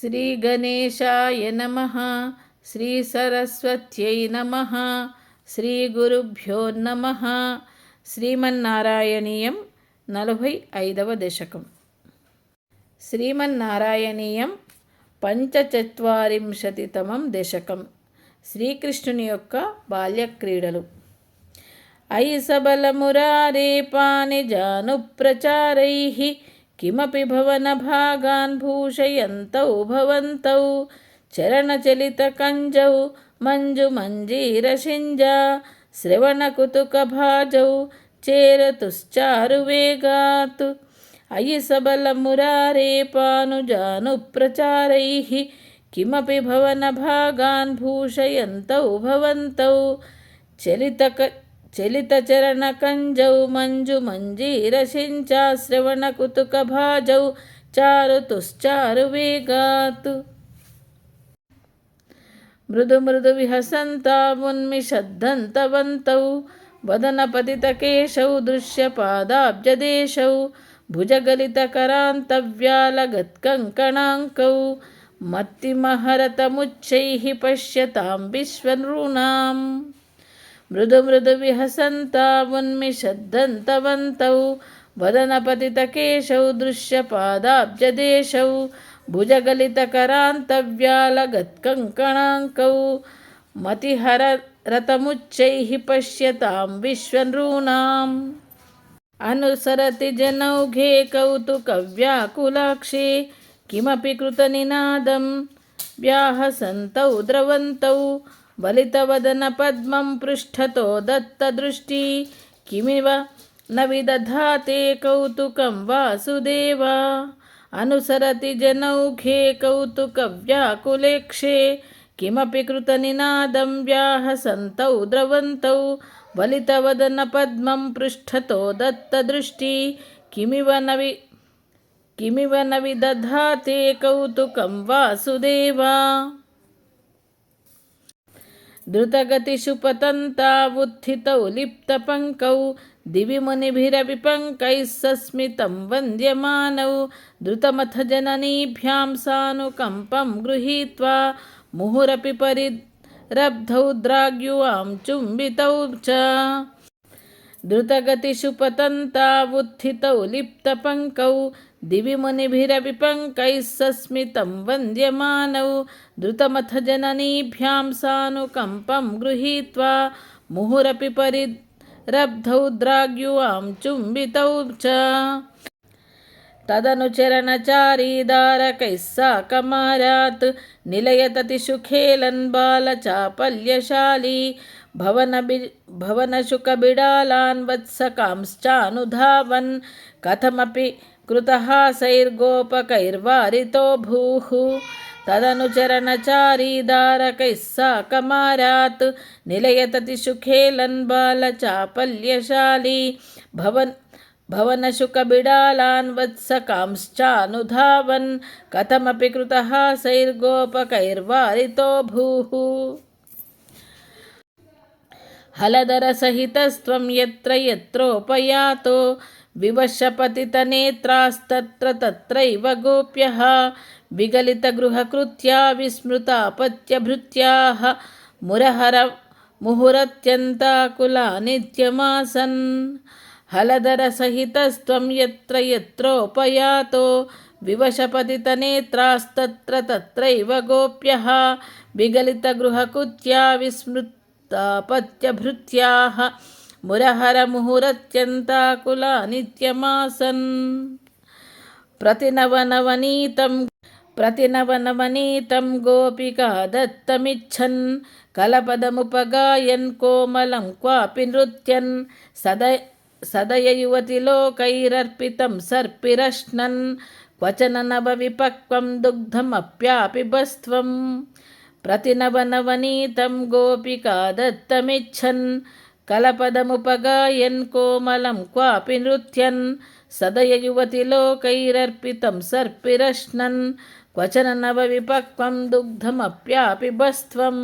శ్రీగణేశాయ నమ. శ్రీసరస్వత్యై నమ. శ్రీగురుభ్యో నమ. శ్రీమన్నారాయణీయం నలభై ఐదవ దశకం. శ్రీమన్నారాయణీయం పంచచత్వరింశతితమం దశకం. శ్రీకృష్ణుని యొక్క బాల్యక్రీడలు. అయి సబలమురారే పాని జానుప్రచారైः కిమపి భవనభాగాన్ భూషయంతౌ భవంతౌ చరణచలితకంజౌ మంజుమంజీరశింజా శ్రవణకుతుకభాజౌ చేరతుశ్చారువేగాత్ చలిత చరణ కంజౌ మంజు మంజీరసించా శ్రవణ కుతుక భాజౌ చారు తుశ్చారు వేగాతు. మృదు మృదు విహసంతా మున్మిషద్ధంతవంతౌ వదనపతితకేశౌ దృశ్యపాదాబ్జదేశౌ భుజగలితకరాంతవ్యాలగత్కంకణాంకౌ మత్తిమహరతముచ్చైః పశ్యతాం విశ్వనృణాం. ಮೃದು ಮೃದು ವಿಹಸಂತ ಉನ್ಮಿಷದ್ದಂತವಂತೌ ವದನಪತಿತಕೇಶೌ ದೃಶ್ಯಪಾದಾಬ್ಜದೇಶೌ ಭುಜಗಲಿತಕರಾಂತವ್ಯಾಲಗತ್ಕಂಕಣಾಂಕೌ ಮತಿಹರ ರಥಮುಚ್ಚೈಃ ಪಶ್ಯತಾಂ ವಿಶ್ವನೃಣಾಂ. ಅನುಸರತಿ ಜನೌಘೆ ಕೌತುಕವ್ಯಾಕುಲಾಕ್ಷಿ किमपि कृतनिनादं व्याहसन्तौ द्रवन्तौ వలితవదనపద్మం పృష్ఠతో దత్తదృష్టి. కిమివ న విదధాతే కౌతుకం వాసుదేవా. అనుసరతి జనౌఘే కౌతుకవ్యాకులేక్షే. కిమపి కృతనినాదం వ్యాహసन्तौ ద్రవంతౌ. వలితవదనపద్మం పృష్ఠతో దత్తదృష్టి. కిమివ న వి కిమివ న విదధాతే కౌతుకం వాసుదేవా. द्रुतगतिषु पतन्तावुत्थितौ लिप्तपङ्कौ दिवि मुनिभिरविपङ्कैः सस्मितं वन्द्यमानौ द्रुतमथ जननीभ्यां सानुकम्पं गृहीत्वा मुहुरपि परिरब्धौ द्राग्युवां चुम्बितौ च द्रुतगतिषु पतन्तावुत्थितौ लिप्तपङ्कौ दिवि मुनिभिरविपङ्कैः सस्मितं वन्द्यमानौ द्रुतमथ जननीभ्यां सानुकम्पं गृहीत्वा मुहुरपि परिरब्धौ द्राग्युवां चुम्बितौ च। तदनुचरणचारीदारकैः साकमारात् निलयततिसुखेलन् बालचापल्यशाली भवनबि भवनशुकबिडालान् वत्सकांश्चानुधावन्। कथमपि कृतहासैर्गोपकैर्वारितो भूः तदनुचरणचारीदारकैः साकमारात् निलयततिषुखेलन् बालचापल्यशाली भवन् भवनशुकबिडालान् वत्सकांश्चानुधावन् कथमपि कृतहासैर्गोपकैर्वारितो भूः हलधरसहितस्त्वं यत्र यत्रोपयातो विवशपतितनेत्रास्तत्र तत्रैव गोप्यः। विगलितगृहकृत्या विस्मृतापत्यभृत्याः मुरहर मुहुरत्यन्ताकुला नित्यमासन् हलधरसहितस्त्वं यत्र यत्रोपयातो विवशपतितनेत्रास्तत्र तत्रैव गोप्यः। विगलितगृहकृत्या विस्मृतापत्यभृत्याः మురహర ముహురత్యంతాకుల నిత్యమాసన్ ప్రతి నవనవనీతం ప్రతి నవనవనీతం గోపికా దత్తమిచ్చన్ కలపదముపగాయన్ కోమలం క్వాపి నృత్యన్. సదయ సదయయువతిలోకైరర్పితం సర్పిరశ్నన్ క్వచన నవ విపక్వం దుగ్ధమప్యాపిబస్త్వం ప్రతి నవనవనీతం గోపికా దత్తమిచ్చన్ కలపదముపగాయన్ కోమలం క్వాపి నృత్యన్ సదయ యువతిలోకైరర్పితం సర్పిరశ్నన్ క్వచన నవ విపక్వం దుగ్ధమప్యాపి బస్త్వం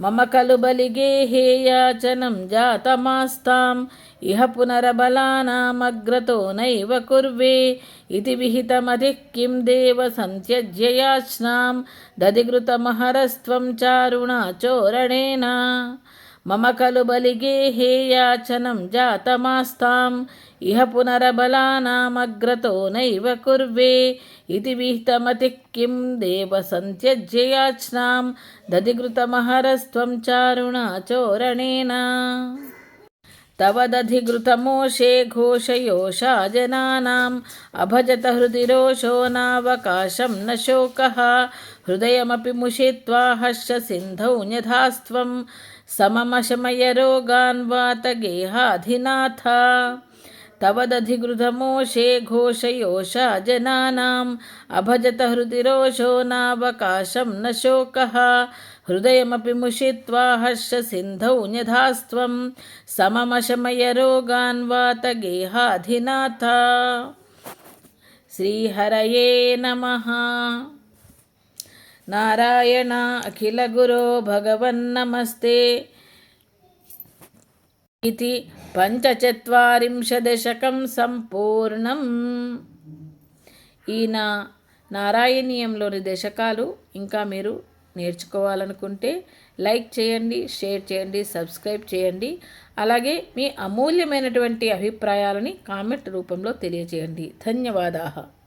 మమ ఖలు బలిగేహేయాచనం జాతమాస్తాం. ఇహ పునరబలానామగ్రతో నైవ కుర్వే. ఇది విహితమతి కిం దేవ సంత్యజ్యయాచ్నాం దధిఘృతమహరస్త్వం చారుణాచోరణేన మమ ఖలు బలిగేహేయాచనం జాతమాస్తాం ఇహ పునరబలానామగ్రతో నైవ కుర్వే ఇది విహితమతిः కిం దేవ సంత్యజ్యయాచ్నాం దధిఘృతమహరస్త్వం చారుణాచోరణేన तव दधिघृतमोषे घोषयोषा जनानाम् अभजत हृदि रोषो नावकाशं न शोकः हृदयमपि मुषित्वा हर्ष सिन्धौ न्यधास्त्वं सममशमय रोगान् वातगेहाधिनाथ तव दधिघृतमोषे घोषयोषा जनानाम् अभजत हृदि रोषो नावकाशं न शोकः हृदयमपि मुषित्वा हर्षसिन्धौ न्यधास्त्वं सममशमय रोगान् वातगेहाधिनाथ श्रीहरये नमः నారాయణ అఖిల గురో భగవన్ నమస్తే. ఇది పంచచత్వరింశదశకం సంపూర్ణం. ఈయన నారాయణీయంలోని దశకాలు ఇంకా మీరు నేర్చుకోవాలనుకుంటే లైక్ చేయండి షేర్ చేయండి సబ్స్క్రైబ్ చేయండి. అలాగే మీ అమూల్యమైనటువంటి అభిప్రాయాలని కామెంట్ రూపంలో తెలియజేయండి ధన్యవాదాలు